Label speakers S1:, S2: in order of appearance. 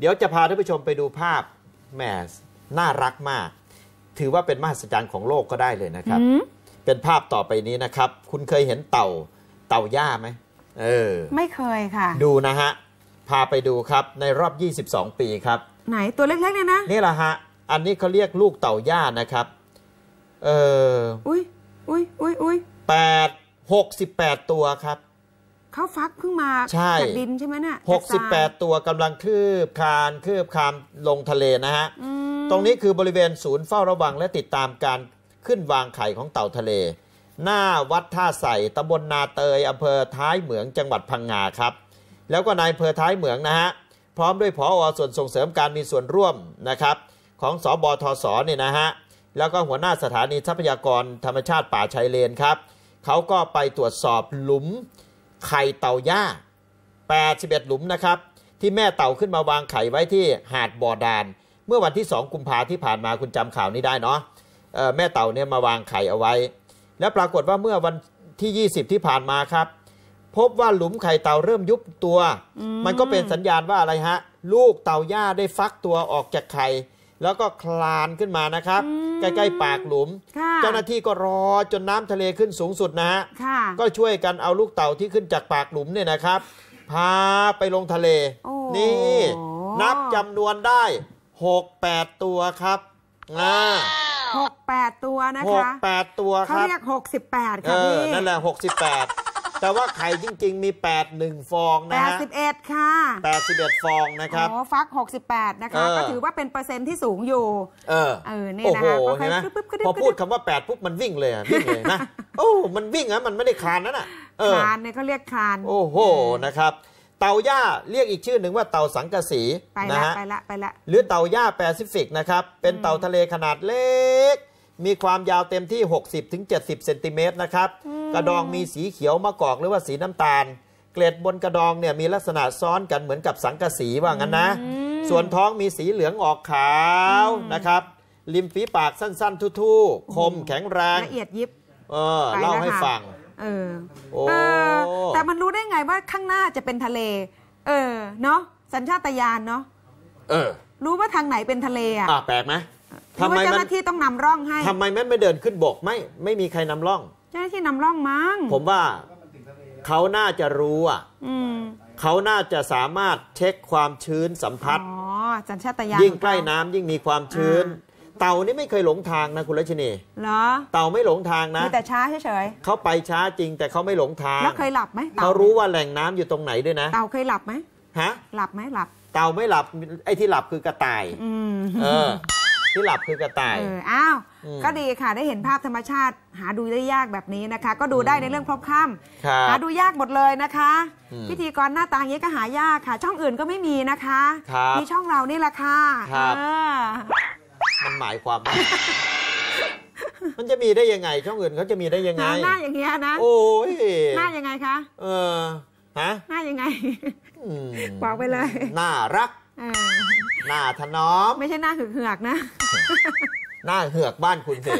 S1: เดี๋ยวจะพาท่านผู้ชมไปดูภาพแหมน่ารักมาก ถือว่าเป็นมหัศจรรย์ของโลกก็ได้เลยนะครับ
S2: อืม
S1: เป็นภาพต่อไปนี้นะครับ คุณเคยเห็นเต่าเต่าย่าไหมเออ
S2: ไม่เคยค่ะ
S1: ดูนะฮะ พาไปดูครับในรอบ 22 ปีครับ
S2: ไหนตัวเล็กๆเนี่ยนะ
S1: นี่แหละฮะ อันนี้เขาเรียกลูกเต่าย่านะครับ เออ
S2: อุ้ยอุ้ยอุ้ยอุ้ย
S1: แปดหกสิบแปดตัวครับ
S2: เขาฟักเพิ่งมา
S1: ใช่
S2: จากดินใช่ไหมเนี่ยจากทราย
S1: 68ตัวกำลังคืบคลานคืบคลานลงทะเลนะฮะ
S2: อืม
S1: ตรงนี้คือบริเวณศูนย์เฝ้าระวังและติดตามการขึ้นวางไข่ของเต่าทะเล หน้าวัดท่าใส่ตำบลนาเตยอำเภอท้ายเหมืองจังหวัดพังงาครับ แล้วก็นายอำเภอท้ายเหมืองนะฮะ พร้อมด้วยผอส่วนส่งเสริมการมีส่วนร่วมนะครับ ของสอบทศเนี่ยนะฮะ แล้วก็หัวหน้าสถานีทรัพยากรธรรมชาติป่าชายเลนครับเขาก็ไปตรวจสอบหลุม ไข่เต่าย่า 81 หลุมนะครับ ที่แม่เต่าขึ้นมาวางไข่ไว้ที่หาดบ่อดาน เมื่อวันที่ 2 กุมภาที่ผ่านมาคุณจำข่าวนี้ได้เนาะเอ่อแม่เต่าเนี่ยมาวางไข่เอาไว้ แล้วปรากฏว่าเมื่อวันที่ 20 ที่ผ่านมาครับ พบว่าหลุมไข่เต่าเริ่มยุบตัวมันก็เป็นสัญญาณว่าอะไรฮะ ลูกเต่าย่าได้ฟักตัวออกจากไข่ แล้วก็คลานขึ้นมานะครับ ใกล้ๆปากหลุม
S2: ค่ะ
S1: เจ้าหน้าที่ก็รอจนน้ำทะเลขึ้นสูงสุดนะฮะ
S2: ค่ะ
S1: ก็ช่วยกันเอาลูกเต่าที่ขึ้นจากปากหลุมเนี่ยนะครับ พาไปลงทะเล
S2: โอ้
S1: นี่ นับจำนวนได้ 6 8 ตัวครับอ่า
S2: หกแปดตัวนะ
S1: หก
S2: คะ
S1: แปดตัวค
S2: เขา
S1: รับ
S2: เรียกหกสิบแปด
S1: เอ
S2: ค่ะ
S1: อ
S2: พี่
S1: นั่นแหละ68แต่ว่าไข่จริง ๆ มี 8 1 ฟอง
S2: แป
S1: นะ
S2: ด
S1: ฮะ
S2: สิบเอ็ดค่ะ
S1: 81 ฟองนะครับ
S2: โอ้ฟักหกสิบแปดนะคะ
S1: เออ
S2: ก็ถือว่าเป็นเปอร์เซ็นต์ที่สูงอยู่
S1: เออ
S2: เออนี่
S1: โอ้
S2: นะ
S1: โห
S2: คะก็ค่อ
S1: เห็
S2: ย
S1: นไหม
S2: ปึ๊บปึ๊บกระดึ๊บ
S1: พอก
S2: ระ
S1: พู
S2: ดึ๊
S1: ด
S2: บ
S1: คำว่า 8 ปุ๊บ มันวิ่งเลยอะวิ่งเลยนะ โอ้ มันวิ่งอะมันไม่ได้คลานนั่นน่ะเออ
S2: คลานเนี่ยเขาเรียกคลาน
S1: โอ้โห นะครับเต่าย่าเรียกอีกชื่อหนึ่งว่าเต่าสังกะสี
S2: ไป
S1: นะ
S2: ละ
S1: ฮะ
S2: ไปละไปละ
S1: หรือเต่าย่าแปซิฟิกนะครับ เป็นเต่าทะเลขนาดเล็ก มีความยาวเต็มที่ 60-70เซนติเมตรนะครับ กระดองมีสีเขียวมะกอกหรือว่าสีน้ำตาล เกล็ดบนกระดองเนี่ยมีลักษณะซ้อนกันเหมือนกับสังกะสีว่างั้นนะ ส่วนท้องมีสีเหลืองออกขาวนะครับริมฝีปากสั้น ๆทู่ๆ คมแข็งแรง
S2: ละเอียดยิบ
S1: เออ
S2: ไป
S1: เล่า
S2: แล้ว
S1: ให้
S2: ค่ะ
S1: ฟัง
S2: เออ
S1: โอ้
S2: เออแต่มันรู้ได้ไงว่าข้างหน้าจะเป็นทะเล เออ เนาะสัญชาตญาณเนาะ
S1: เออ
S2: รู้ว่าทางไหนเป็นทะเลอะ
S1: อะแปลกไหม
S2: หรือ
S1: ทำไม
S2: ว่าเจ้า
S1: มั
S2: ห
S1: น
S2: น้าที่ต้องนำร่องให้
S1: ทำไมมันไม่เดินขึ้นบกไม่ไม่มีใครนำร่อง
S2: เจ้าหน้าที่นำร่องมั้ง
S1: ผมว่าเขาน่าจะรู้อะ
S2: อืม
S1: เขาน่าจะสามารถเช็คความชื้นสัมผัส
S2: อ๋อสัญชาตญาณ
S1: ยิ่งใกล้
S2: ของเขา
S1: น้ำยิ่งมีความชื้น เต่านี่ไม่เคยหลงทางนะคุณรัชนี
S2: เหรอ
S1: เต่าไม่หลงทางนะ
S2: มีแต่ช้าเฉย
S1: เขาไปช้าจริงแต่เขาไม่หลงทา
S2: ๆ
S1: ง
S2: แล้วเคยหลับไหม
S1: เขารู้ว่าแหล่งน้ำอยู่ตรงไหนด้วยนะ
S2: เต่าเคยหลับไหม
S1: ฮะ
S2: หลับไหมหลับ
S1: เต่าไม่หลับไอ้ที่หลับคือกระต่าย
S2: อืม
S1: เออ ที่หลับคือกระต่าย
S2: เอออ้าว
S1: อืม
S2: ก็ดีค่ะ ได้เห็นภาพธรรมชาติ หาดูได้ยากแบบนี้นะคะ ก็ดูได้ในเรื่องพรบค่
S1: ครับำ
S2: หาดูยากหมดเลยนะคะ
S1: อืม
S2: พิธีกรหน้าตาอย่างนี้ก็หายากค่ะ ช่องอื่นก็ไม่มีนะคะ
S1: ครับ
S2: มีช่องเรานี่แหละค่ะ
S1: ครับ
S2: เออ
S1: มันหมายความว่า มันจะมีได้ยังไง ช่องอื่นเขาจะมีได้ยังไง
S2: หน้าอย่างเงี้ยนะ
S1: โอ้ย
S2: หน้ายังไงคะ
S1: เออฮะ
S2: หน้ายังไง
S1: อืม
S2: บอกไปเลย
S1: น่ารัก
S2: เออ
S1: น่าถนอม
S2: ไม่ใช่หน้าเหือกๆนะ
S1: หน้าเหือกบ้านคุณสิ